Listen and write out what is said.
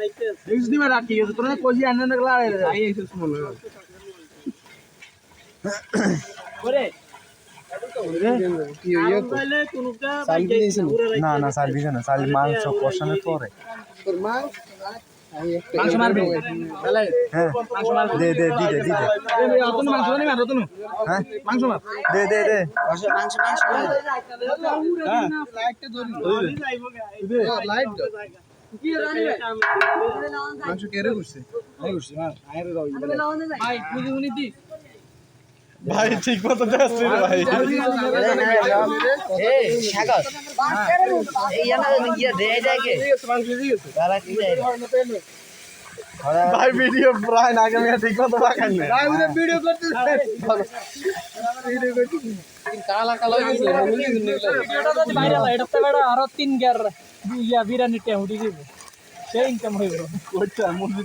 দেখিস দিবে রাখি গেছে তোরা কষি আনন্দ লাগলা আই এসেছ মনে হয় কি হইয়া না না দিছে না চাল মাংস কষানোর পরে। মাংস? মারবি? তাহলে? হ্যাঁ। দে দে দি দে দি দে। অতন মাংস নেই মার অতন হ্যাঁ? মাংস মার। দে দে দে। লাইট ভাই ঠিক মতো ভাই ভাই ভিডিও প্রায় না আমি ঠিক মতো দেখান না ভিডিও করতে কালা কালা হয়ে আরও তিন গিয়ার ইয়া বিরিয়ানি টেহুটি দিব সেই ইনকাম হইব কোচ্চা মুরগি